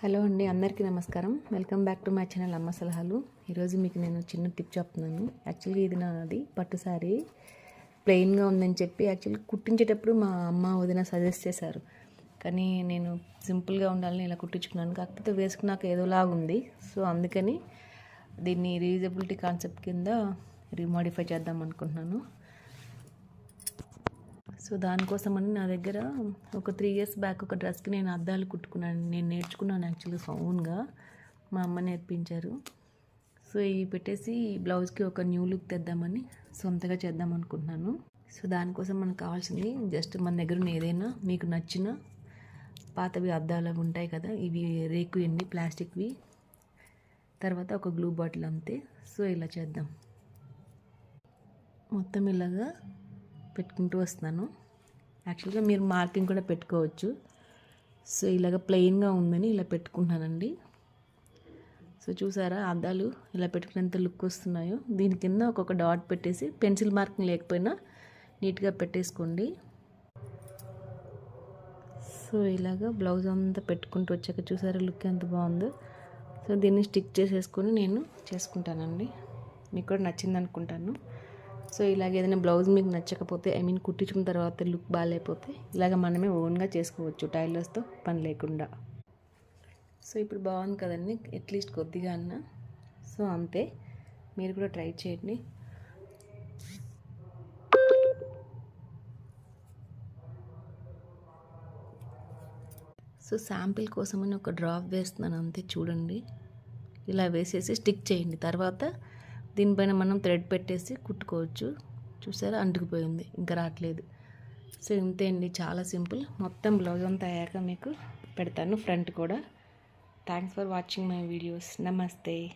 Hello అండి అందరికీ నమస్కారం. Welcome back to my channel అమ్మ సలహాలు. ఈరోజు మీకు నేను చిన్న టిప్ చెప్తున్నాను. యాక్చువల్గా ఇది నాది పట్టు సారీ. ప్లెయిన్గా ఉందని చెప్పి యాక్చువల్లీ కుట్టించేటప్పుడు మా అమ్మ వదిన సజెస్ట్ చేశారు. కానీ నేను సింపుల్గా ఉండాలని ఇలా కుట్టించుకున్నాను. కాకపోతే వేసుకున్నాక ఏదోలాగా ఉంది. సో అందుకని దీన్ని రీజబిలిటీ కాన్సెప్ట్ కింద రీమాడిఫై చేద్దాం అనుకుంటున్నాను. సో దానికోసమని నా దగ్గర ఒక త్రీ ఇయర్స్ బ్యాక్ ఒక డ్రెస్కి నేను అద్దాలు కుట్టుకున్నాను. నేను నేర్చుకున్నాను యాక్చువల్గా సౌన్గా మా అమ్మ నేర్పించారు. సో ఇవి పెట్టేసి బ్లౌజ్కి ఒక న్యూ లుక్ తెద్దామని సొంతగా చేద్దాం అనుకుంటున్నాను. సో దానికోసం మనకు కావాల్సింది జస్ట్ మన దగ్గర ఉన్న ఏదైనా మీకు నచ్చిన పాతవి అద్దాలు ఉంటాయి కదా ఇవి రేకు ఎండి ప్లాస్టిక్వి. తర్వాత ఒక గ్లూ బాటిల్ అంతే. సో ఇలా చేద్దాం. మొత్తం ఇలాగా పెట్టుకుంటూ వస్తున్నాను. యాక్చువల్గా మీరు మార్కింగ్ కూడా పెట్టుకోవచ్చు. సో ఇలాగ ప్లెయిన్గా ఉందని ఇలా పెట్టుకుంటున్నానండి. సో చూసారా అద్దాలు ఇలా పెట్టుకునేంత లుక్ వస్తున్నాయో. దీని కింద ఒక్కొక్క డాట్ పెట్టేసి పెన్సిల్ మార్కింగ్ లేకపోయినా నీట్గా పెట్టేసుకోండి. సో ఇలాగ బ్లౌజ్ అంతా పెట్టుకుంటూ వచ్చాక చూసారా లుక్ ఎంత బాగుందో. సో దీన్ని స్టిక్ చేసేసుకొని నేను చేసుకుంటానండి. మీకు కూడా నచ్చింది అనుకుంటాను సో ఇలాగ ఏదైనా బ్లౌజ్ మీకు నచ్చకపోతే ఐ మీన్ కుట్టించుకున్న తర్వాత లుక్ బాగాలేకపోతే ఇలాగ మనమే ఓన్గా చేసుకోవచ్చు టైలర్స్తో పని లేకుండా. సో ఇప్పుడు బాగుంది కదండి అట్లీస్ట్ కొద్దిగా అన్న. సో అంతే మీరు కూడా ట్రై చేయండి. సో శాంపిల్ కోసమని ఒక డ్రాప్ వేస్తున్నాను అంతే చూడండి. ఇలా వేసేసి స్టిక్ చేయండి తర్వాత దీనిపైన మనం థ్రెడ్ పెట్టేసి కుట్టుకోవచ్చు. చూసారా? అంటుకుపోయింది. ఇంకా రావట్లేదు సో ఇంతే అండి. చాలా సింపుల్. మొత్తం బ్లౌజ్ అంతా అయ్యాక మీకు పెడతాను. ఫ్రంట్ కూడా. Thanks for watching my videos. నమస్తే.